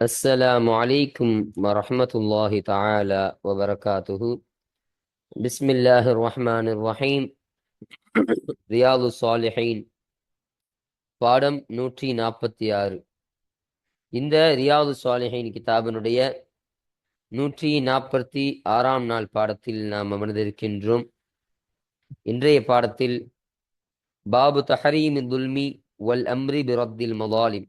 السلام عليكم ورحمة الله تعالى وبركاته بسم الله الرحمن الرحيم ரியாது சாலிஹீன் பாடம் நூற்றி நாற்பத்தி ஆறு இந்த ரியாது சாலிஹீன் கிதாபினுடைய நூற்றி நாற்பத்தி ஆறாம் நாள் பாடத்தில் நாம் அமர்ந்திருக்கின்றோம் இன்றைய பாடத்தில் பாபு தஹரீமி துல்மி வல் அம்ரி பிரத்தில் மதாலிம்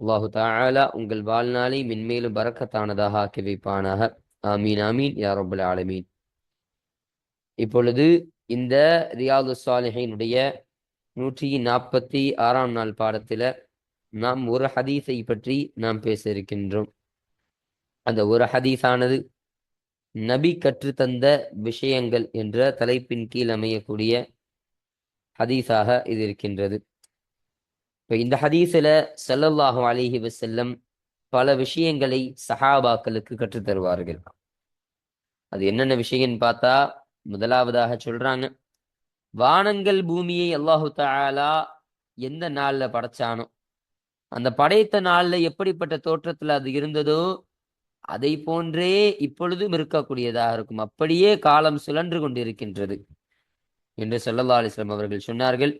அல்லாஹு தாலா உங்கள் வாழ்நாளை மென்மேலும் பறக்கத்தானதாக ஆக்கி வைப்பானாக. ஆமீன் ஆமீன். யா ரபுல் ஆலமீன். இப்பொழுது இந்த ரியாது சாலிஹினுடைய நூற்றி நாற்பத்தி ஆறாம் நாள் பாடத்தில் நாம் ஒரு ஹதீஸை பற்றி நாம் பேச இருக்கின்றோம். அந்த ஒரு ஹதீஸானது நபி கற்றுத்தந்த விஷயங்கள் என்ற தலைப்பின் கீழ் அமையக்கூடிய ஹதீஸாக இது இருக்கின்றது. இப்போ இந்த ஹதீஸில் செல்லல்லாஹும் அலிஹி வசல்லம் பல விஷயங்களை சஹாபாக்களுக்கு கற்றுத்தருவார்கள் அது என்னென்ன விஷயம்னு பார்த்தா முதலாவதாக சொல்றாங்க வானங்கள் பூமியை அல்லாஹு தாலா எந்த நாள்ல படைச்சானோ அந்த படைத்த நாள்ல எப்படிப்பட்ட தோற்றத்துல அது இருந்ததோ அதை போன்றே இப்பொழுதும் இருக்கக்கூடியதாக இருக்கும். அப்படியே காலம் சுழன்று கொண்டிருக்கின்றது என்று சொல்லல்லா அலிஸ்லாம் அவர்கள் சொன்னார்கள்.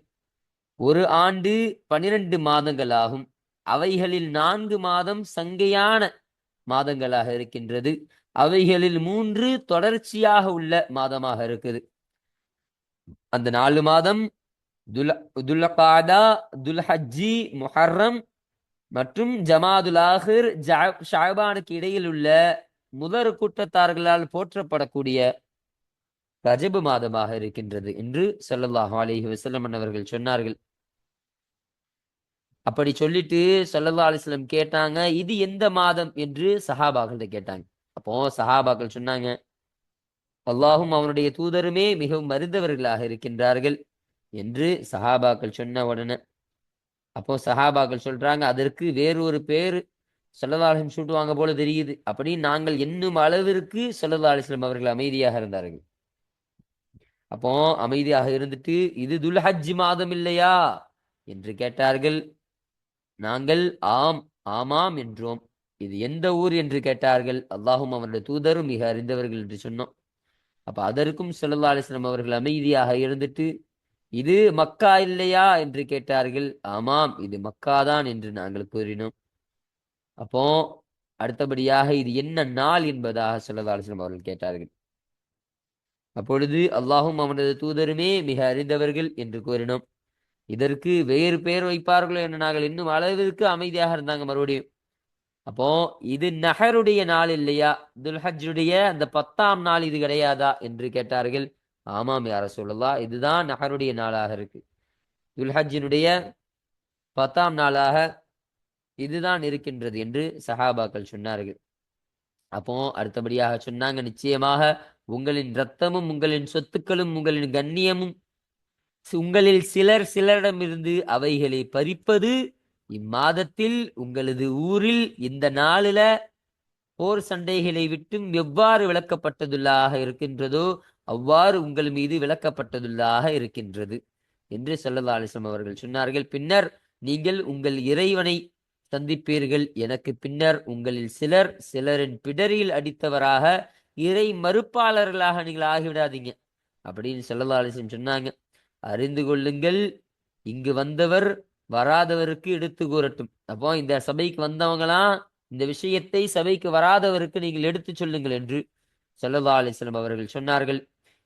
ஒரு ஆண்டு பனிரெண்டு மாதங்கள் ஆகும் அவைகளில் நான்கு மாதம் சங்கையான மாதங்களாக இருக்கின்றது. அவைகளில் மூன்று தொடர்ச்சியாக உள்ள மாதமாக இருக்குது. அந்த நாலு மாதம் துல்காதா துல்ஹஜ்ஜி முஹர்ரம் மற்றும் ஜமாதுல் ஆஹிர் ஷாபானுக்கு இடையில் உள்ள முதற் கூட்டத்தார்களால் போற்றப்படக்கூடிய ரஜபு மாதமாக இருக்கின்றது என்று சொல்லல்லாஹு அலிஹி வசல்லம் அவர்கள் சொன்னார்கள். அப்படி சொல்லிட்டு சொல்லல்லா அலிஸ்லம் கேட்டாங்க இது எந்த மாதம் என்று சஹாபாக்கள்கிட்ட கேட்டாங்க. அப்போ சஹாபாக்கள் சொன்னாங்க அல்லாஹும் அவனுடைய தூதருமே மிகவும் மருந்தவர்களாக இருக்கின்றார்கள் என்று சஹாபாக்கள் சொன்ன உடனே. அப்போ சஹாபாக்கள் சொல்றாங்க அதற்கு வேறொரு பேர் சொல்லதாலிசம் சூட்டுவாங்க போல தெரியுது. அப்படி நாங்கள் என்னும் அளவிற்கு சொல்லதா அலிஸ்லம் அவர்கள் அமைதியாக இருந்தார்கள். அப்போ அமைதியாக இருந்துட்டு இது துல்ஹஜ் மாதம் இல்லையா? என்று கேட்டார்கள். நாங்கள் ஆம் ஆமாம் என்றோம். இது எந்த ஊர் என்று கேட்டார்கள். அல்லாஹும் அவருடைய தூதரும் மிக அறிந்தவர்கள் என்று சொன்னோம். அப்ப அதற்கும் சொல்லல்லா அலிஸ்லாம் அவர்கள் அமைதியாக இருந்துட்டு இது மக்கா இல்லையா? என்று கேட்டார்கள். ஆமாம் இது மக்காதான் என்று நாங்கள் கூறினோம். அப்போ அடுத்தபடியாக இது என்ன நாள் என்பதாக சொல்லல்லா அலிஸ்லாம் அவர்கள் கேட்டார்கள். அப்பொழுது அல்லாஹும் அவனது தூதருமே மிக அறிந்தவர்கள் என்று கூறினோம். இதற்கு வேறு பெயர் வைப்பார்களோ என்று நாங்கள் இன்னும் அளவிற்கு அமைதியாக இருந்தாங்க மறுபடியும். அப்போ இது நகருடைய நாள் இல்லையா? துல்ஹஜுடைய அந்த பத்தாம் நாள் இது கிடையாதா? என்று கேட்டார்கள். ஆமாம் யார சொல்லலா இதுதான் நகருடைய நாளாக இருக்கு. துல்ஹஜ்ஜினுடைய பத்தாம் நாளாக இதுதான் இருக்கின்றது என்று சஹாபாக்கள் சொன்னார்கள். அப்போ அடுத்தபடியாக சொன்னாங்க நிச்சயமாக உங்களின் ரத்தமும் உங்களின் சொத்துக்களும் உங்களின் கண்ணியமும் உங்களில் சிலர் சிலரிடமிருந்து அவைகளை பறிப்பது இம்மாதத்தில் உங்களது ஊரில் இந்த நாளில போர் சண்டைகளை விட்டும் எவ்வாறு விளக்கப்பட்டதுள்ளாக இருக்கின்றதோ அவ்வாறு உங்கள் மீது விளக்கப்பட்டதுள்ளாக இருக்கின்றது என்று சொல்லல்லா அலிஸ்லாம் அவர்கள் சொன்னார்கள். பின்னர் நீங்கள் உங்கள் இறைவனை சந்திப்பீர்கள். எனக்கு பின்னர் உங்களில் சிலர் சிலரின் பிடரில் அடித்தவராக இறை மறுப்பாளர்களாக நீங்கள் ஆகிவிடாதீங்க. அப்படின்னு சொல்லல்லா சொன்னாங்க. அறிந்து கொள்ளுங்கள். இங்கு வந்தவர் வராதவருக்கு எடுத்து கூறட்டும். அப்போ இந்த சபைக்கு வந்தவங்களாம் இந்த விஷயத்தை சபைக்கு வராதவருக்கு நீங்கள் எடுத்துச் சொல்லுங்கள் என்று ஸல்லல்லாஹு அவர்கள் சொன்னார்கள்.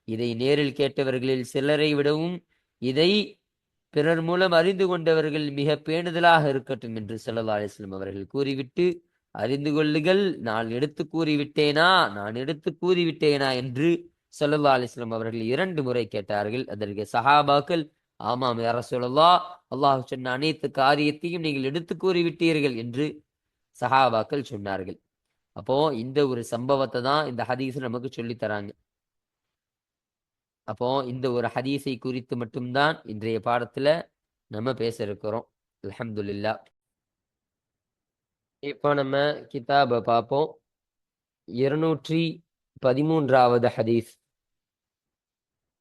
இதை நேரில் கேட்டவர்களில் சிலரை விடவும் இதை பிறர் மூலம் அறிந்து கொண்டவர்கள் மிக பேணுதலாக இருக்கட்டும் என்று ஸல்லல்லாஹு அவர்கள் கூறிவிட்டு அறிந்து கொள்ளுங்கள். நான் எடுத்து கூறிவிட்டேனா? நான் எடுத்து கூறிவிட்டேனா? என்று சொல்லல்லா அலிஸ்லாம் அவர்கள் இரண்டு முறை கேட்டார்கள். அதற்கு சஹாபாக்கள் ஆமாம் யார சொல்லலா அல்லாஹ் சொன்ன அனைத்து காரியத்தையும் நீங்கள் எடுத்து கூறிவிட்டீர்கள் என்று சஹாபாக்கள் சொன்னார்கள். அப்போ இந்த ஒரு சம்பவத்தை தான் இந்த ஹதீஸ் நமக்கு சொல்லித் தராங்க. அப்போ இந்த ஒரு ஹதீஸை குறித்து மட்டும்தான் இன்றைய பாடத்துல நம்ம பேச இருக்கிறோம். அலமதுல்லா இப்போ நம்ம கிதாபை பார்ப்போம். இருநூற்றி பதிமூன்றாவது ஹதீஸ்.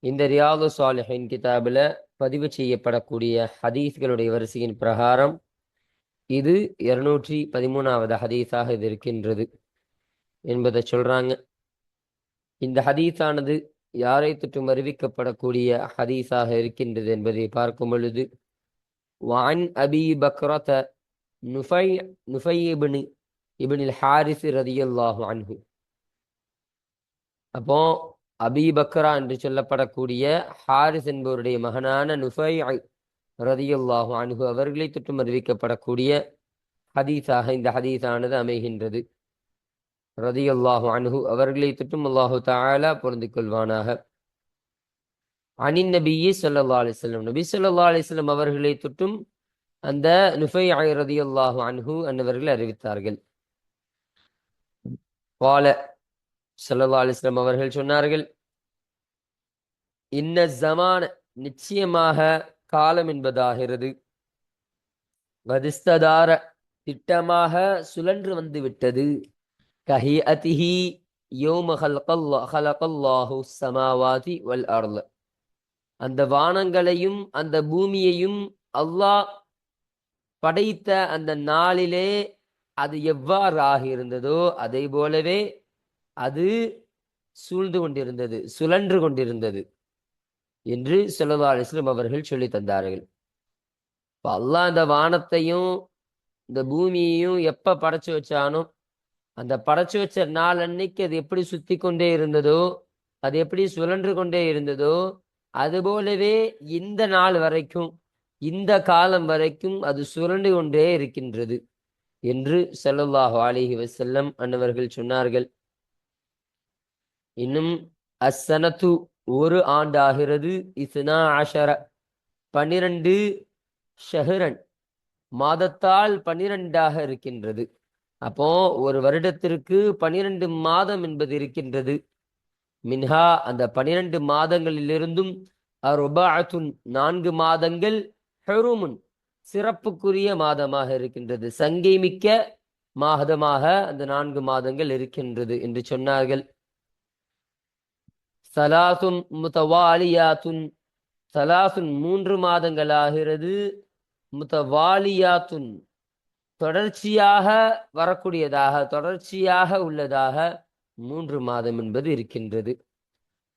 இந்த ரியாது சாலிஹின் கிதாபில் பதிவு செய்யப்படக்கூடிய ஹதீஸ்களுடைய வரிசையின் பிரகாரம் இது இருநூற்றி பதிமூணாவது ஹதீஸாக இது இருக்கின்றது என்பதை சொல்றாங்க. இந்த ஹதீஸானது யாரை தொற்றும் அறிவிக்கப்படக்கூடிய ஹதீஸாக இருக்கின்றது என்பதை பார்க்கும் பொழுது வான் அபி பக்ரத நுஃபை நுஃபை இபின் இபினில் ஹாரிஸ் ரதியல்லாஹு அன்ஹு. அப்போ அபி பக்ரா என்று சொல்லப்படக்கூடிய ஹாரிஸ் என்பவருடைய மகனான நுஃபை ரதியுல்லாஹு அன்ஹு அவர்களை தொற்றும் அறிவிக்கப்படக்கூடிய ஹதீஸாக இந்த ஹதீஸானது அமைகின்றது. ரதியுல்லாஹு அன்ஹு அவர்களை தொற்றும் அல்லாஹு தாலா பொருந்து கொள்வானாக. அனின் நபியி ஸல்லல்லாஹு அலைஹி நபி சொல்லா அலைஹி அவர்களை தொற்றும் அந்த நுஃபை ரதி அல்லாஹு அன்ஹு அன்னவர்கள் அறிவித்தார்கள். பால சல்லா அலிஸ்லாம் அவர்கள் சொன்னார்கள் இன்ன ஜமான நிச்சயமாக காலம் என்பதாகிறது. வதிஸ்ததார திட்டமாக சுழன்று வந்து விட்டது. கஹி அதிஹி யோம ஹலகல்லாஹு சமாவாதி வல் அந்த வானங்களையும் அந்த பூமியையும் அல்லாஹ் படைத்த அந்த நாளிலே அது எவ்வாறு ஆகியிருந்ததோ அதை போலவே அது சூழ்ந்து கொண்டிருந்தது சுழன்று கொண்டிருந்தது என்று சொல்லல்லா அலிஸ்லம் அவர்கள் சொல்லி தந்தார்கள். இப்போ அல்லாஹ் அந்த வானத்தையும் இந்த பூமியையும் எப்போ படைச்சு வச்சானோ அந்த படைச்சு வச்ச நாள் அன்னைக்கு அது எப்படி சுத்தி கொண்டே இருந்ததோ அது எப்படி சுழன்று கொண்டே இருந்ததோ அது போலவே இந்த நாள் வரைக்கும் இந்த காலம் வரைக்கும் அது சுரண்டு கொண்டே இருக்கின்றது என்று செல்லல்லாஹு அலிஹி வசல்லம் அன்னவர்கள் சொன்னார்கள். இன்னும் அசனத்து ஒரு ஆண்டு ஆகிறது இஸ்னா ஆஷர பன்னிரண்டு ஷஹரன் மாதத்தால் பன்னிரண்டாக இருக்கின்றது. அப்போ ஒரு வருடத்திற்கு பனிரெண்டு மாதம் என்பது இருக்கின்றது. மின்ஹா அந்த பனிரெண்டு மாதங்களிலிருந்தும் அருபாத்துன் நான்கு மாதங்கள் ஹெருமுன் சிறப்புக்குரிய மாதமாக இருக்கின்றது. சங்கை மிக்க மாதமாக அந்த நான்கு மாதங்கள் இருக்கின்றது என்று சொன்னார்கள். சலாசுன் முத்தவாலியாத்துன் சலாசுன் மூன்று மாதங்களாகிறது. முத்தவாலியாத்துன் தொடர்ச்சியாக வரக்கூடியதாக தொடர்ச்சியாக உள்ளதாக மூன்று மாதம் என்பது இருக்கின்றது.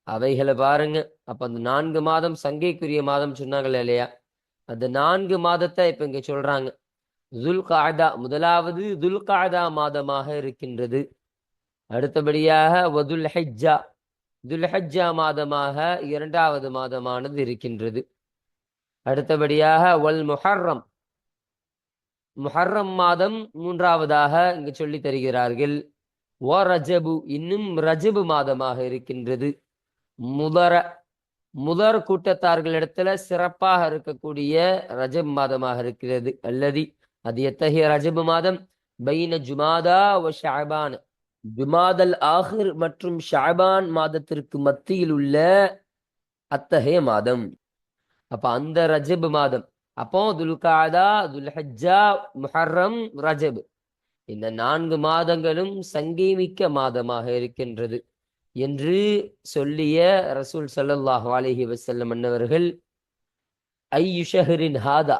அவைகளை பாருங்க. அப்ப அந்த நான்கு மாதம் சங்கைக்குரிய மாதம் சொன்னாங்களே இல்லையா? அந்த நான்கு மாதத்தை இப்ப இங்க சொல்றாங்க. துல் காதா முதலாவது துல் காதா மாதமாக இருக்கின்றது. அடுத்தபடியாக வதுல் ஹஜ்ஜா துல் ஹஜ்ஜா மாதமாக இரண்டாவது மாதமானது இருக்கின்றது. அடுத்தபடியாக வல் முஹர்ரம் முஹர்ரம் மாதம் மூன்றாவதாக இங்கு சொல்லி தருகிறார்கள். ஓ ரஜபு இன்னும் ரஜபு மாதமாக இருக்கின்றது. முதர முதற் கூட்டத்தார்களிடத்துல சிறப்பாக இருக்கக்கூடிய ரஜப் மாதமாக இருக்கிறது. அல்லது அது எத்தகைய ரஜபு மாதம்? பைன ஜுமாதா ஒ ஷாபான். ஜுமாதல் ஆஹிர் மற்றும் ஷாபான் மாதத்திற்கு மத்தியில் உள்ள அத்தகைய மாதம். அப்ப அந்த ரஜப் மாதம். அப்போ துல்காதா துல்ஹஜா முஹர்ரம் ரஜப். இந்த நான்கு மாதங்களும் சங்கீமிக்க மாதமாக இருக்கின்றது. என்று சொல்லிய ரசூல் சல்லாஹ் அலஹி வசல்லம் அன்னவர்கள் ஐயுஷஹரின் ஹாதா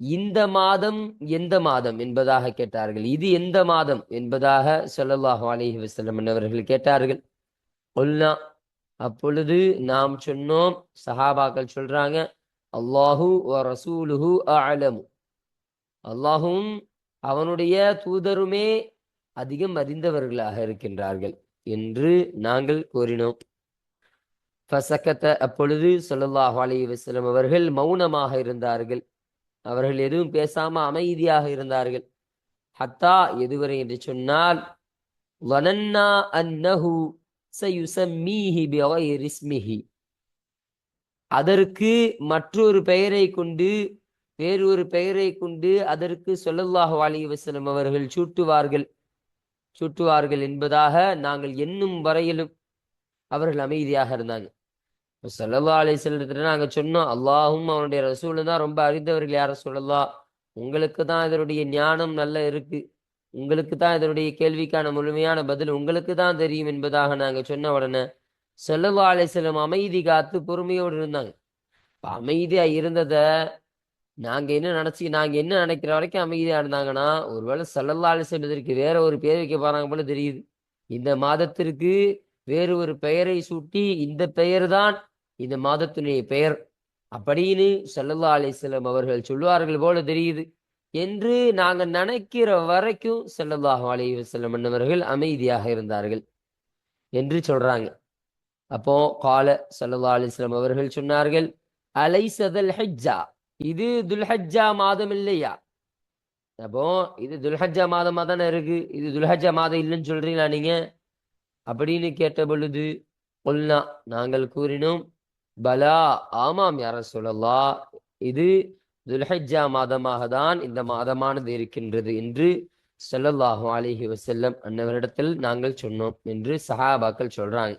இந்த மாதம் எந்த மாதம்? என்பதாக கேட்டார்கள். இது எந்த மாதம்? என்பதாக ஸல்லல்லாஹு அலஹி வசல்லம் அன்னவர்கள் கேட்டார்கள். ஒல்லா அப்பொழுது நாம் சொன்னோம் சஹாபாக்கள் சொல்றாங்க அல்லாஹு ரசூலுஹு அலமு அல்லாஹும் அவனுடைய தூதருமே அதிகம் அறிந்தவர்களாக இருக்கின்றார்கள். என்று நாங்கள் கூறினோம். ஃபசக்கத்த அப்பொழுது சொல்லல்லாஹ் அலைஹி வஸல்லம் அவர்கள் மௌனமாக இருந்தார்கள். அவர்கள் எதுவும் பேசாம அமைதியாக இருந்தார்கள். ஹத்தா எதுவரை என்று சொன்னால் வனன்னா அன்னஹு சயுசம்மீஹி பிகைரி அதற்கு மற்றொரு பெயரை கொண்டு வேறொரு பெயரை கொண்டு அதற்கு ஸல்லல்லாஹு அலைஹி வசலம் அவர்கள் சூட்டுவார்கள். சுட்டுவார்கள் என்பதாக நாங்கள் எண்ணும் வரையிலும் அவர்கள் அமைதியாக இருந்தாங்க. இப்போ சல்லல்லா நாங்கள் சொன்னோம் அல்லாஹும் அவனுடைய ரசூலும் தான் ரொம்ப அறிந்தவர்கள் யார சொல்லலாம் உங்களுக்கு தான் இதனுடைய ஞானம் நல்ல இருக்கு. உங்களுக்கு தான் இதனுடைய கேள்விக்கான முழுமையான பதில் உங்களுக்கு தான் தெரியும் என்பதாக நாங்கள் சொன்ன உடனே சல்லல்லா அலிஸ்லம் அமைதி காத்து பொறுமையோடு இருந்தாங்க. இப்ப அமைதியா இருந்ததை நாங்க என்ன நினைச்சு நாங்க என்ன நினைக்கிற வரைக்கும் அமைதியா இருந்தாங்கன்னா ஒருவேளை செல்லல்லாலு அலிஸ்லம் வேற ஒரு பேர் வைக்க போறாங்க போல தெரியுது. இந்த மாதத்திற்கு வேறு ஒரு பெயரை சூட்டி இந்த பெயர் தான் இந்த மாதத்தினுடைய பெயர். அப்படின்னு செல்லல்லா அலிஸ்லம் அவர்கள் சொல்லுவார்கள் போல தெரியுது. என்று நாங்க நினைக்கிற வரைக்கும் செல்லல்லாஹு அலைஹி வஸல்லம் அன்னவர்கள் அமைதியாக இருந்தார்கள் என்று சொல்றாங்க. அப்போ கால ஸல்லல்லாஹு அலைஹி அவர்கள் சொன்னார்கள் அலைசதல் ஹஜ்ஜா. இது துல்ஹஜ்ஜா மாதம் இல்லையா? அப்போ இது துல்ஹஜ்ஜா மாதமாக தானே இருக்கு? இது துல்ஹஜ்ஜா மாதம் இல்லைன்னு சொல்றீங்களா நீங்க? அப்படின்னு கேட்ட பொழுது கொல்னா. நாங்கள் கூறினோம் பலா. ஆமாம் யார சொல்லலா இது துல்ஹஜ்ஜா மாதமாக தான் இந்த மாதமானது இருக்கின்றது என்று ஸல்லல்லாஹு அலிஹி வசல்லம் அன்னவரிடத்தில் நாங்கள் சொன்னோம் என்று சஹாபாக்கள் சொல்றாங்க.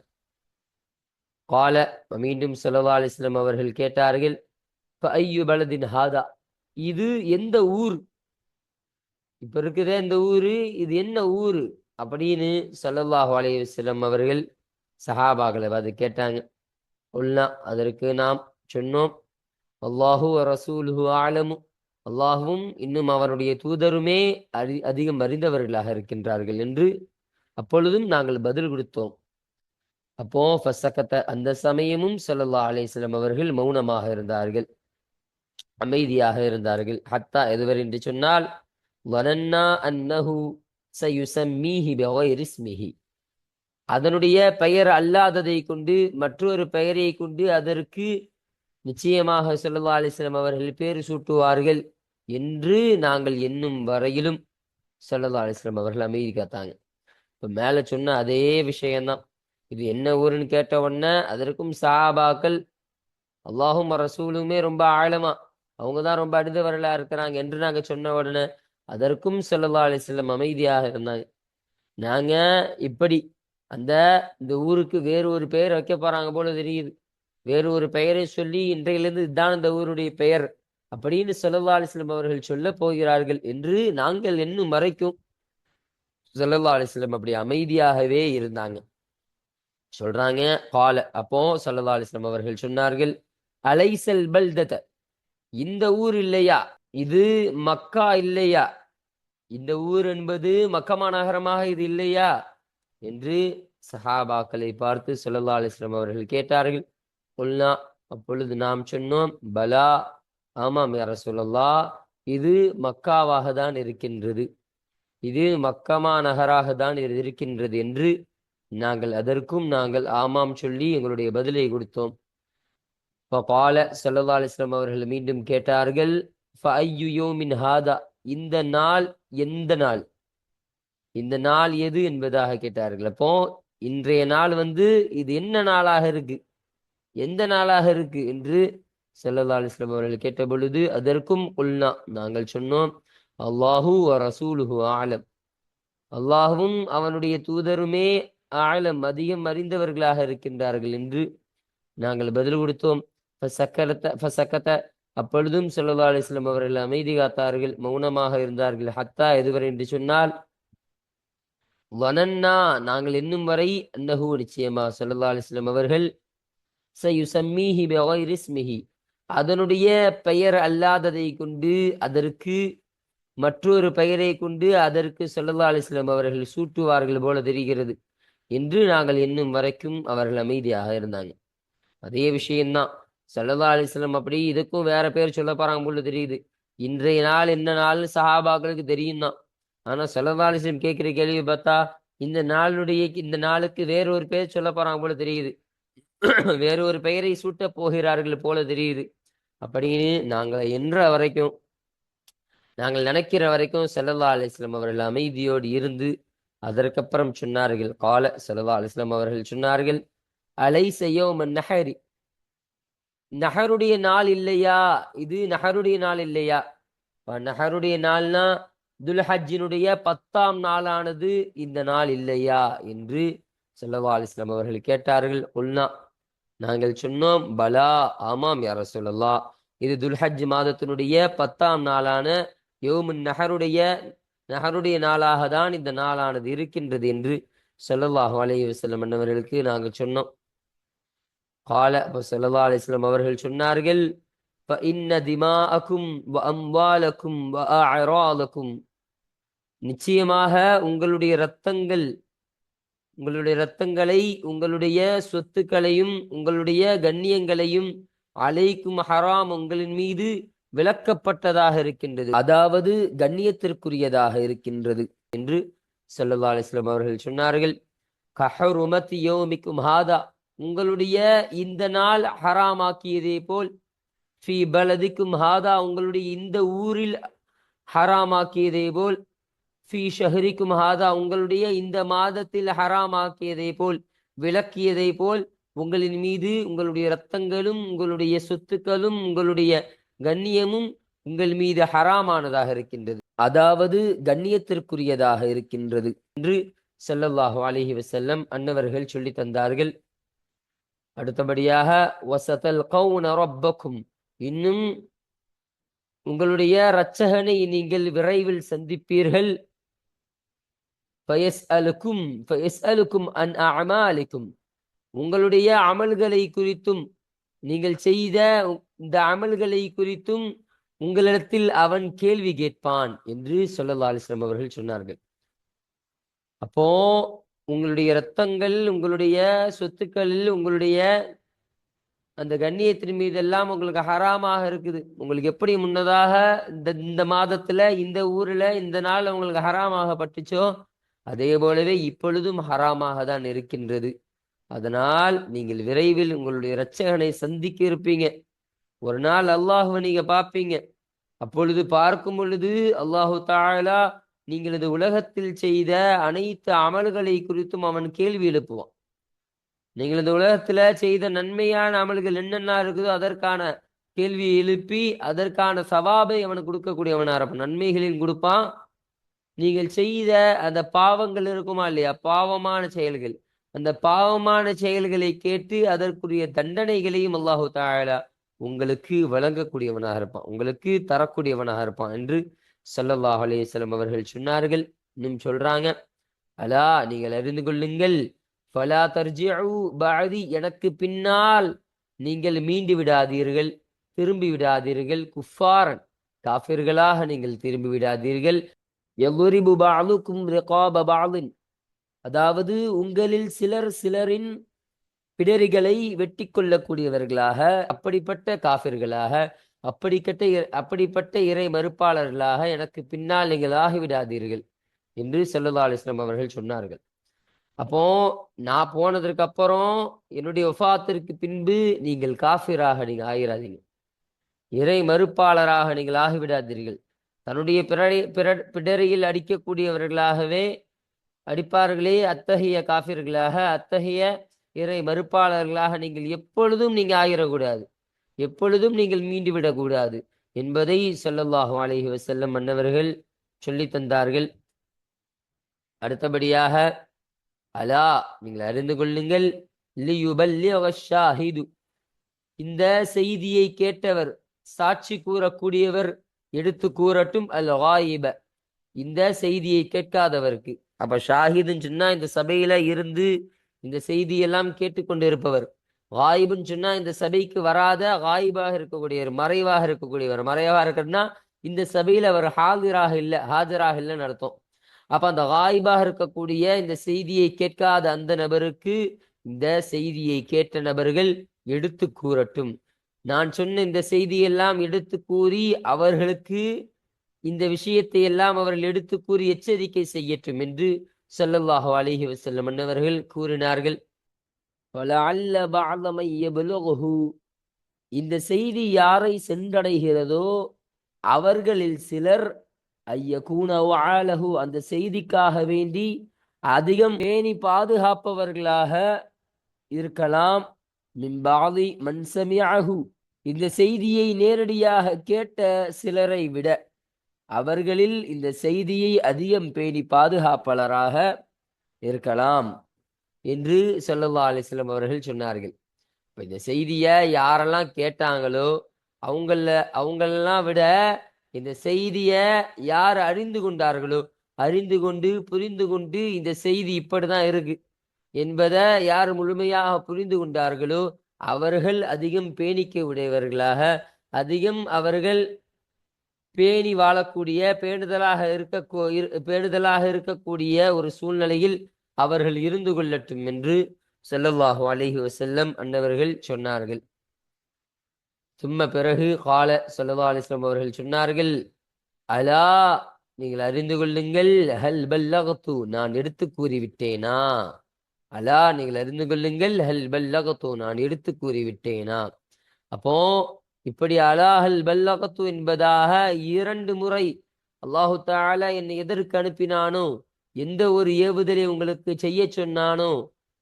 கால மீண்டும் ஸல்லல்லாஹு அலிஸ்லம் அவர்கள் கேட்டார்கள் ஐயு பலதின் ஹாதா இது எந்த ஊர்? இப்ப இருக்குதே இந்த ஊரு இது என்ன ஊரு? அப்படின்னு ஸல்லல்லாஹு அலையம் அவர்கள் சஹாபாக்களை அது கேட்டாங்க. உள்ள அதற்கு நாம் சொன்னோம் அல்லாஹு ரசூலுஹு ஆலமு அல்லாஹுவும் இன்னும் அவருடைய தூதருமே அறி அதிகம் அறிந்தவர்களாக இருக்கின்றார்கள் என்று அப்பொழுதும் நாங்கள் பதில் கொடுத்தோம். அப்போ ஃபசக்கத்த அந்த சமயமும் சொல்லல்லா அலைஹி அவர்கள் மௌனமாக இருந்தார்கள். அமைதியாக இருந்தார்கள். ஹத்தா எதுவர் என்று சொன்னால் வனன்னா அன்னஹு சயுசம்மீஹி பிகைரி அதனுடைய பெயர் அல்லாததை கொண்டு மற்றொரு பெயரை கொண்டு அதற்கு நிச்சயமாக சொல்லா அலிஸ்லாம் அவர்கள் பேர் சூட்டுவார்கள் என்று நாங்கள் எண்ணும் வரையிலும் ஸல்லல்லாஹு அலிஸ்லாம் அவர்கள் அமைதி காத்தாங்க. இப்போ மேலே சொன்ன அதே விஷயம்தான். இது என்ன ஊருன்னு கேட்ட உடனே அதற்கும் சாபாக்கள் அல்லாஹும் ரசூலுமே ரொம்ப ஆழமா அவங்க தான் ரொம்ப அறிந்தவர்களா இருக்கிறாங்க என்று நாங்கள் சொன்ன உடனே அதற்கும் ஸல்லல்லாஹு அலைஹி அமைதியாக இருந்தாங்க. நாங்க இப்படி அந்த இந்த ஊருக்கு வேறு ஒரு பெயர் வைக்க போறாங்க போல தெரியுது. வேறு ஒரு பெயரை சொல்லி இன்றையிலிருந்து இதுதான் இந்த ஊருடைய பெயர் அப்படின்னு ஸல்லல்லாஹு அலைஹி அவர்கள் சொல்ல போகிறார்கள் என்று நாங்கள் என்னும் வரைக்கும் ஸல்லல்லாஹு அலைஹி அப்படி அமைதியாகவே இருந்தாங்க. சொல்றாங்க கால அப்போ ஸல்லல்லாஹு அலிஸ்லாம் அவர்கள் சொன்னார்கள் அலைசல் பல்தத இந்த ஊர் இல்லையா? இது மக்கா இல்லையா? இந்த ஊர் என்பது மக்கமா நகரமாக இது இல்லையா? என்று சஹாபாக்களை பார்த்து ஸல்லல்லாஹு அலிஸ்லாம் அவர்கள் கேட்டார்கள். கொல்லா அப்பொழுது நாம் சொன்னோம் பலா ஆமாம் யார சொல்லல்லா இது மக்காவாக தான் இருக்கின்றது. இது மக்கமா நகராக தான் இது இருக்கின்றது என்று நாங்கள் அதற்கும் நாங்கள் ஆமாம் சொல்லி எங்களுடைய பதிலை கொடுத்தோம். பால சல்லா அலிஸ்லாம் அவர்கள் மீண்டும் கேட்டார்கள் ஃபஅய்யு யௌமின் ஹாதா இந்த நாள் எந்த நாள்? இந்த நாள் எது என்பதாக கேட்டார்கள். அப்போ இன்றைய நாள் வந்து இது என்ன நாளாக இருக்கு? எந்த நாளாக இருக்கு என்று சல்லல்லா அலிஸ்லாம் அவர்கள் கேட்ட பொழுது அதற்கும் உள்னா நாங்கள் சொன்னோம் அல்லாஹூ ரசூலுஹு ஆலம் அல்லாஹுவும் அவனுடைய தூதருமே ஆழம் அதிகம் அறிந்தவர்களாக இருக்கின்றார்கள் என்று நாங்கள் பதில் கொடுத்தோம். ஃபசக்கரத்த ஃபசக்கத்த அப்பொழுதும் சல்லா அலிஸ்லாம் அவர்கள் அமைதி காத்தார்கள் மௌனமாக இருந்தார்கள். ஹத்தா எதுவரை என்று சொன்னால் வனன்னா நாங்கள் என்னும் வரை அன்னஹு நிச்சயமா சல்லா அலிஸ்லாம் அவர்கள் சயுசம்மீஹி பிகைரி இஸ்மிஹி. அதனுடைய பெயர் அல்லாததை கொண்டு அதற்கு மற்றொரு பெயரை கொண்டு அதற்கு சல்லா அலிஸ்லாம் அவர்கள் சூட்டுவார்கள் போல தெரிகிறது. என்று நாங்கள் என்னும் வரைக்கும் அவர்கள் அமைதியாக இருந்தாங்க. அதே விஷயம்தான். சல்லல்லா அலிஸ்லம் அப்படி இதுக்கும் வேற பேர் சொல்ல போறாங்க போல தெரியுது. இன்றைய நாள் என்ன நாள்னு சஹாபாக்களுக்கு தெரியும் தான் ஆனா செலவாலிசம் கேட்கிற கேள்வி பார்த்தா இந்த நாளுடைய இந்த நாளுக்கு வேற ஒரு பேர் சொல்ல போறாங்க போல தெரியுது. வேற ஒரு பெயரை சூட்ட போகிறார்கள் போல தெரியுது. அப்படின்னு நாங்கள் என்ற வரைக்கும் நாங்கள் நினைக்கிற வரைக்கும் செல்லல்லா அலிஸ்லாம் அவர்கள் அமைதியோடு இருந்து அதற்கப்புறம் சொன்னார்கள். கால செல்லல்லா அலிஸ்லாம் அவர்கள் சொன்னார்கள் அலை செய்யோம் நஹரி? நஹருடைய நாள் இல்லையா? இது நஹருடைய நாள் இல்லையா? இப்போ நஹருடைய நாள்னா துல்ஹஜ்ஜினுடைய பத்தாம் நாளானது இந்த நாள் இல்லையா? என்று சொல்லவா அலிஸ்லாம் அவர்கள் கேட்டார்கள். உள்னா நாங்கள் சொன்னோம் பலா ஆமாம் யார சொல்லலா இது துல்ஹஜ் மாதத்தினுடைய பத்தாம் நாளான யோமுன் நகருடைய நகருடைய நாளாக தான் இந்த நாளானது இருக்கின்றது என்று ஸல்லல்லாஹு அலைஹி வஸல்லம் அன்னவர்களுக்கு நாங்கள் சொன்னோம். கால இப்போ அலிஸ்லாம் அவர்கள் சொன்னார்கள் இன்ன திமாக்கும் அம்வாலக்கும் நிச்சயமாக உங்களுடைய ரத்தங்கள் உங்களுடைய ரத்தங்களை உங்களுடைய சொத்துக்களையும் உங்களுடைய கண்ணியங்களையும் அலைக்கும் ஹராம் உங்களின் மீது விளக்கப்பட்டதாக இருக்கின்றது அதாவது கண்ணியத்திற்குரியதாக இருக்கின்றது என்று சல்லா அலிஸ்லாம் அவர்கள் சொன்னார்கள் கஹருமத் யோமிக்கும் ஹாதா உங்களுடைய இந்த நாள் ஹராமாக்கியதே போல் ஃபி பலதிக்கும் ஹாதா உங்களுடைய இந்த ஊரில் ஹராமாக்கியதே போல் ஃபி ஷஹரிக்கும் ஹாதா உங்களுடைய இந்த மாதத்தில் ஹராமாக்கியதை போல் விளக்கியதை போல் உங்களின் மீது உங்களுடைய இரத்தங்களும் உங்களுடைய சொத்துக்களும் உங்களுடைய கண்ணியமும் உங்கள் மீது ஹராமானதாக இருக்கின்றது. அதாவது கண்ணியத்திற்குரியதாக இருக்கின்றது என்று செல்லல்லாஹு அலஹி வசல்லம் அன்னவர்கள் சொல்லி தந்தார்கள். அடுத்தபடியாக வசதல் கௌன ரப்பக்கும். இன்னும் உங்களுடைய இரட்சகனை நீங்கள் விரைவில் சந்திப்பீர்கள். ஃபயஸ்அலுக்கும் ஃபயஸ்அலுக்கும் அன் அமாலிக்கும் உங்களுடைய அமல்களை குறித்தும் நீங்கள் செய்த இந்த அமல்களை குறித்தும் உங்களிடத்தில் அவன் கேள்வி கேட்பான். என்று ஸல்லல்லாஹு அவர்கள் சொன்னார்கள். அப்போ உங்களுடைய இரத்தங்கள் உங்களுடைய சொத்துக்களில் உங்களுடைய அந்த கண்ணியத்தின் மீதெல்லாம் உங்களுக்கு ஹராமாக இருக்குது. உங்களுக்கு எப்படி முன்னதாக இந்த இந்த மாதத்துல இந்த ஊர்ல இந்த நாள் உங்களுக்கு ஹராமாக பட்டுச்சோ அதே போலவே இப்பொழுதும் ஹராமாக தான் இருக்கின்றது. அதனால் நீங்கள் விரைவில் உங்களுடைய இரட்சகனை சந்திக்க இருப்பீங்க. ஒரு நாள் அல்லாஹுவை நீங்க பார்ப்பீங்க. அப்பொழுது பார்க்கும் பொழுது அல்லாஹு தாழலா நீங்கள் இந்த உலகத்தில் செய்த அனைத்து அமல்களை குறித்தும் அவன் கேள்வி எழுப்புவான். நீங்கள் இந்த உலகத்துல செய்த நன்மையான அமல்கள் என்னென்ன இருக்குதோ அதற்கான கேள்வியை எழுப்பி அதற்கான சவாபை அவனுக்கு கொடுக்கக்கூடியவனா இருப்பான். நன்மைகளில் கொடுப்பான். நீங்கள் செய்த அந்த பாவங்கள் இருக்குமா இல்லையா? பாவமான செயல்கள். அந்த பாவமான செயல்களை கேட்டு அதற்குரிய தண்டனைகளையும் அல்லாஹு தாயலா உங்களுக்கு வழங்கக்கூடியவனாக இருப்பான். உங்களுக்கு தரக்கூடியவனாக இருப்பான் என்று சல்லல்லாஹ் அலைஹி அவர்கள் சொன்னார்கள். இன்னும் சொல்றாங்க அலா நீங்கள் அறிந்து கொள்ளுங்கள். பலா தர்ஜிஉ எனக்கு பின்னால் நீங்கள் மீண்டு விடாதீர்கள் திரும்பி விடாதீர்கள். குஃபாரன் காஃபிர்களாக நீங்கள் திரும்பி விடாதீர்கள். எவ்வரிபு பாலுக்கும் அதாவது உங்களில் சிலர் சிலரின் பிடரிகளை வெட்டி கொள்ளக்கூடியவர்களாக அப்படிப்பட்ட காஃபிர்களாக அப்படிப்பட்ட அப்படிப்பட்ட இறை மறுப்பாளர்களாக எனக்கு பின்னால் நீங்கள் ஆகிவிடாதீர்கள் என்று ஸல்லல்லாஹு அவர்கள் சொன்னார்கள். அப்போ நான் போனதற்கு அப்புறம் என்னுடைய ஒஃபாத்திற்கு பின்பு நீங்கள் காஃபிராக நீங்கள் ஆகிறாதீங்க இறை மறுப்பாளராக நீங்கள் ஆகிவிடாதீர்கள். தன்னுடைய பிற பிற பிடரியில் அடிக்கக்கூடியவர்களாகவே அடிப்பார்களே அத்தகைய காஃபிர்களாக அத்தகைய இறை மறுப்பாளர்களாக நீங்கள் எப்பொழுதும் நீங்கள் ஆகிடக்கூடாது எப்பொழுதும் நீங்கள் மீண்டு விடக்கூடாது என்பதை சொல்லல்லாஹு அலஹி வசல்லம் மன்னவர்கள் சொல்லி தந்தார்கள். அடுத்தபடியாக அலா நீங்கள் அறிந்து கொள்ளுங்கள் ஷாஹிது இந்த செய்தியை கேட்டவர் சாட்சி கூறக்கூடியவர் எடுத்து கூறட்டும் அல் வாயிப இந்த செய்தியை கேட்காதவருக்கு. அப்ப ஷாஹிதுன்னு சொன்னா இந்த சபையில இருந்து இந்த செய்தியெல்லாம் கேட்டுக்கொண்டு இருப்பவர் காயிபுன்னு சொன்னா இந்த சபைக்கு வராத காயிபாக இருக்கக்கூடியவர் மறைவாக இருக்கக்கூடியவர். மறைவாக இருக்கிறதுனா இந்த சபையில் அவர் ஹாதிராக இல்லை ஹாஜராக இல்லைன்னு அர்த்தம். அப்ப அந்த வாய்பாக இருக்கக்கூடிய இந்த செய்தியை கேட்காத அந்த நபருக்கு இந்த செய்தியை கேட்ட நபர்கள் எடுத்து கூறட்டும். நான் சொன்ன இந்த செய்தியெல்லாம் எடுத்து கூறி அவர்களுக்கு இந்த விஷயத்தை எல்லாம் அவர்கள் எடுத்து கூறி எச்சரிக்கை செய்யட்டும் என்று சொல்லல்லாஹு அலிஹி வசல்லம் அன்னவர்கள் கூறினார்கள். இந்த செய்தி யாரை சென்றடைகிறதோ அவர்களில் சிலர் ஐயகூன அந்த செய்திக்காக வேண்டி அதிகம் பேணி பாதுகாப்பவர்களாக இருக்கலாம். மின்பாதி மன்சமியாகு இந்த செய்தியை நேரடியாக கேட்ட சிலரை விட அவர்களில் இந்த செய்தியை அதிகம் பேணி பாதுகாப்பாளராக இருக்கலாம். என்று சொல்லல்லா அலிஸ்லம் அவர்கள் சொன்னார்கள். இப்போ இந்த செய்தியை யாரெல்லாம் கேட்டாங்களோ அவங்கள அவங்களெல்லாம் விட இந்த செய்தியை யார் அறிந்து கொண்டார்களோ அறிந்து கொண்டு புரிந்து கொண்டு இந்த செய்தி இப்படிதான் இருக்கு. என்பதை யார் முழுமையாக புரிந்து கொண்டார்களோ அவர்கள் அதிகம் பேணிக்க உடையவர்களாக அதிகம் அவர்கள் பேணி வாழக்கூடிய பேணுதலாக இருக்க பேணுதலாக இருக்கக்கூடிய ஒரு சூழ்நிலையில் அவர்கள் இருந்து கொள்ளட்டும் என்று செல்லல்லாஹு அலைஹி வசல்லம் அன்னவர்கள் சொன்னார்கள். சும்ம பிறகு கால சொல்லா அலிஸ்லாம் அவர்கள் சொன்னார்கள் அலா நீங்கள் அறிந்து கொள்ளுங்கள் ஹல் பல்லகத்து நான் எடுத்து கூறிவிட்டேனா? அலா நீங்கள் அறிந்து கொள்ளுங்கள் ஹல் பல்லகத்து நான் எடுத்து கூறிவிட்டேனா? அப்போ இப்படி அலா ஹல் பல்லகத்து என்பதாக இரண்டு முறை அல்லாஹு தாலா என்னை எதற்கு அனுப்பினானோ எந்த ஒரு ஏவுதலை உங்களுக்கு செய்ய சொன்னானோ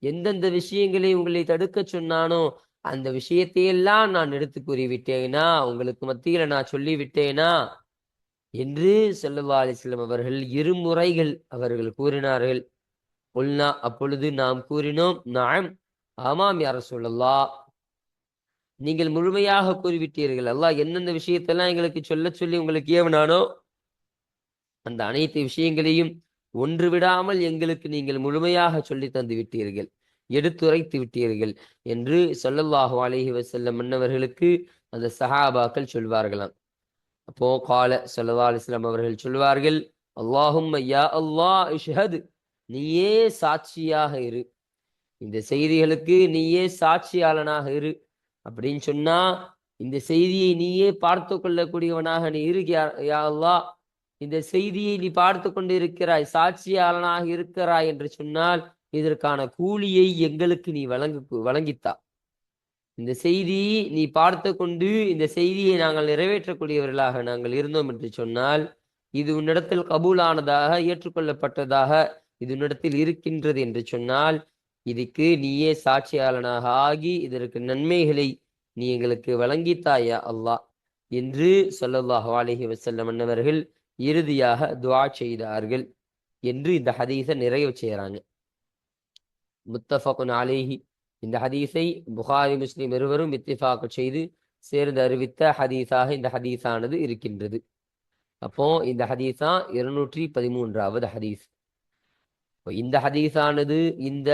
எந்தெந்த விஷயங்களை உங்களை தடுக்க சொன்னானோ அந்த விஷயத்தையெல்லாம் நான் எடுத்து கூறிவிட்டேனா உங்களுக்கு மத்தியில நான் சொல்லிவிட்டேனா? என்று ஸல்லல்லாஹு அலைஹி அவர்கள் இருமுறைகள் அவர்கள் கூறினார்கள். உல்னா அப்பொழுது நாம் கூறினோம் நாம் ஆமாம் யார சொல்லலா நீங்கள் முழுமையாக கூறிவிட்டீர்கள். அல்லாஹ் எந்தெந்த விஷயத்தெல்லாம் எங்களுக்கு சொல்ல சொல்லி உங்களுக்கு ஏவனானோ அந்த அனைத்து விஷயங்களையும் ஒன்று விடாமல் எங்களுக்கு நீங்கள் முழுமையாக சொல்லி தந்து விட்டீர்கள். எடுத்துரைத்து விட்டீர்கள் என்று சொல்லல்லாஹு அலஹி வஸல்லம் மன்னவர்களுக்கு அந்த சஹாபாக்கள் சொல்வார்களாம். அப்போ கால ஸல்லல்லாஹு அலிஸ்லாம் அவர்கள் சொல்வார்கள் அல்லாஹும் ஐயா அல்லாஹ் இஷ்ஹத் நீயே சாட்சியாக இரு. இந்த செய்திகளுக்கு நீயே சாட்சியாளனாக இரு. அப்படின்னு சொன்னா இந்த செய்தியை நீயே பார்த்து கொள்ளக்கூடியவனாக நீ இரு யா யா அல்லாஹ். இந்த செய்தியை நீ பார்த்து கொண்டு இருக்கிறாய் சாட்சியாளனாக இருக்கிறாய் என்று சொன்னால் இதற்கான கூலியை எங்களுக்கு நீ வழங்கு வழங்கித்தா. இந்த செய்தி நீ பார்த்து கொண்டு இந்த செய்தியை நாங்கள் நிறைவேற்றக்கூடியவர்களாக நாங்கள் இருந்தோம் என்று சொன்னால் இது உன்னிடத்தில் கபூலானதாக ஏற்றுக்கொள்ளப்பட்டதாக இது உன்னிடத்தில் இருக்கின்றது என்று சொன்னால் இதுக்கு நீயே சாட்சியாளனாக ஆகி இதற்கு நன்மைகளை நீ எங்களுக்கு வழங்கித்தாயா அல்லாஹ்? என்று சொல்லல்லாஹ் அலைஹி வசல்லம் அன்னவர்கள் இறுதியாக துவா செய்தார்கள் என்று இந்த ஹதீஸை நிறைவு செய்கிறாங்க முத்தஃபகுன் அலேஹி. இந்த ஹதீஸை புகாரி முஸ்லிம் இருவரும் இத்திஃபாக்கு செய்து சேர்ந்து அறிவித்த ஹதீஸாக இந்த ஹதீஸானது இருக்கின்றது. அப்போ இந்த ஹதீஸா இருநூற்றி பதிமூன்றாவது ஹதீஸ். இப்போ இந்த ஹதீஸானது இந்த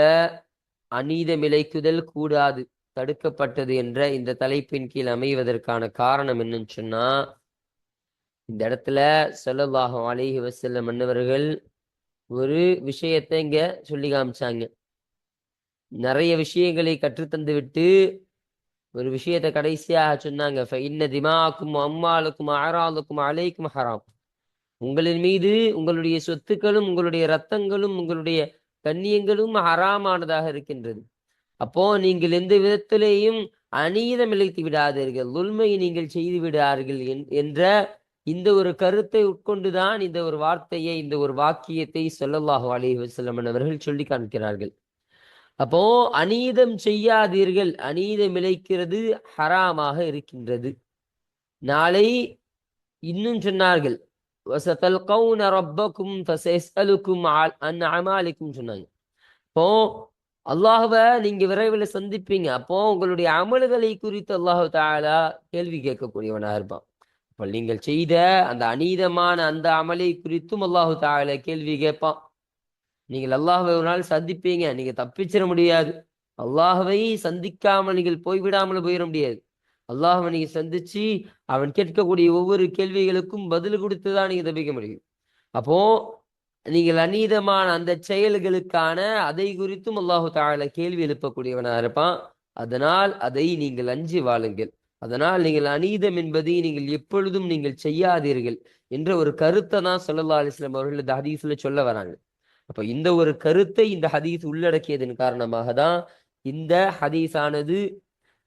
அநீதமிழைக்குதல் கூடாது தடுக்கப்பட்டது என்ற இந்த தலைப்பின் கீழ் அமைவதற்கான காரணம் என்னன்னு சொன்னா இந்த இடத்துல ஸல்லல்லாஹு அலிஹி வஸல்லம் மன்னவர்கள் ஒரு விஷயத்தை இங்க சொல்லி காமிச்சாங்க. நிறைய விஷயங்களை கற்றுத்தந்து விட்டு ஒரு விஷயத்தை கடைசியாக சொன்னாங்க. இன்ன திமாக்கும் அம்மாளுக்கும் ஆறாளுக்கும் அலைக்கும் ஹராம். உங்களின் மீது உங்களுடைய சொத்துக்களும் உங்களுடைய ரத்தங்களும் உங்களுடைய கண்ணியங்களும் ஹராமானதாக இருக்கின்றது. அப்போ நீங்கள் எந்த விதத்திலேயும் அநீதம் இழைத்து விடாதீர்கள். உண்மையை நீங்கள் செய்து விடார்கள் என்ற இந்த ஒரு கருத்தை உட்கொண்டுதான் இந்த ஒரு வார்த்தையை இந்த ஒரு வாக்கியத்தை சொல்லல்லாஹு அலிஹி வசல்லமன் அவர்கள் சொல்லி காண்கிறார்கள் அப்போ அநீதம் செய்யாதீர்கள். அநீதம் இழைக்கிறது ஹராமாக இருக்கின்றது. நாளை இன்னும் சொன்னார்கள் கவுன ரப்பக்கும் செஸ் அலுக்கும் ஆல் அந் அமாலுக்கும் சொன்னாங்க. இப்போ அல்லாஹுவை நீங்க விரைவில் சந்திப்பீங்க. அப்போ உங்களுடைய அமல்களை குறித்து அல்லாஹு தாலா கேள்வி கேட்கக்கூடியவனா இருப்பான். இப்போ நீங்கள் செய்த அந்த அநீதமான அந்த அமலை குறித்தும் அல்லாஹு தாலா கேள்வி கேட்பான். நீங்கள் அல்லாஹ்வை ஒரு நாள் சந்திப்பீங்க நீங்க தப்பிச்சிட முடியாது. அல்லாஹ்வை சந்திக்காமல் நீங்கள் போய்விடாமல் போயிட முடியாது. அல்லாஹவை நீங்க சந்திச்சு அவன் கேட்கக்கூடிய ஒவ்வொரு கேள்விகளுக்கும் பதில் கொடுத்து தான் நீங்க தப்பிக்க முடியும். அப்போ நீங்கள் அநீதமான அந்த செயல்களுக்கான அதை குறித்தும் அல்லாஹு தால கேள்வி எழுப்பக்கூடியவனா இருப்பான். அதனால் அதை நீங்கள் அஞ்சு வாழுங்கள். அதனால் நீங்கள் அநீதம் என்பதை நீங்கள் எப்பொழுதும் நீங்கள் செய்யாதீர்கள் என்ற ஒரு கருத்தை தான் சொல்லல்லா அலிஸ்லாம் அவர்கள் இந்த ஹதீஸ்ல சொல்ல வராங்க. அப்ப இந்த ஒரு கருத்தை இந்த ஹதீஸ் உள்ளடக்கியதன் காரணமாக தான் இந்த ஹதீஸானது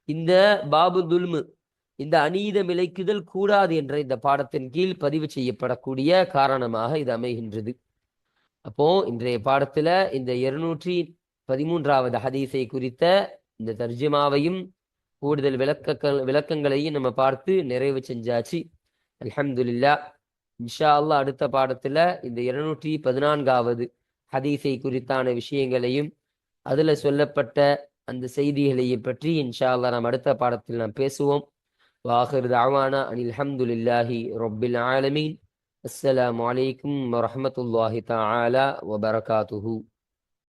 இந்த பாபு துல்மு இந்த அநீதம் இழைக்குதல் கூடாது என்ற இந்த பாடத்தின் கீழ் பதிவு செய்யப்படக்கூடிய காரணமாக இது அமைகின்றது. அப்போ இன்றைய பாடத்துல இந்த இருநூற்றி பதிமூன்றாவது ஹதீஸை குறித்த இந்த தர்ஜிமாவையும் கூடுதல் விளக்க விளக்கங்களையும் நம்ம பார்த்து நிறைவு செஞ்சாச்சு. அலமதுல்லா இன்ஷா அல்லாஹ் அடுத்த பாடத்துல இந்த இருநூற்றி பதினான்காவது ஹதீஸை குறித்தான விஷயங்களையும் அதுல சொல்லப்பட்ட அந்த செய்திகளையும் பற்றி இன்ஷா அல்லாஹ் நாம் அடுத்த பாடத்தில் நாம் பேசுவோம். வாஹிர் தாவானா அனில் அல்ஹம்துலில்லாஹி ரொபில் ஆலமீன். அஸ்ஸலாம் அலைக்கும் வரமத்துல்லாஹி தஆலா வபரகாத்துஹூ.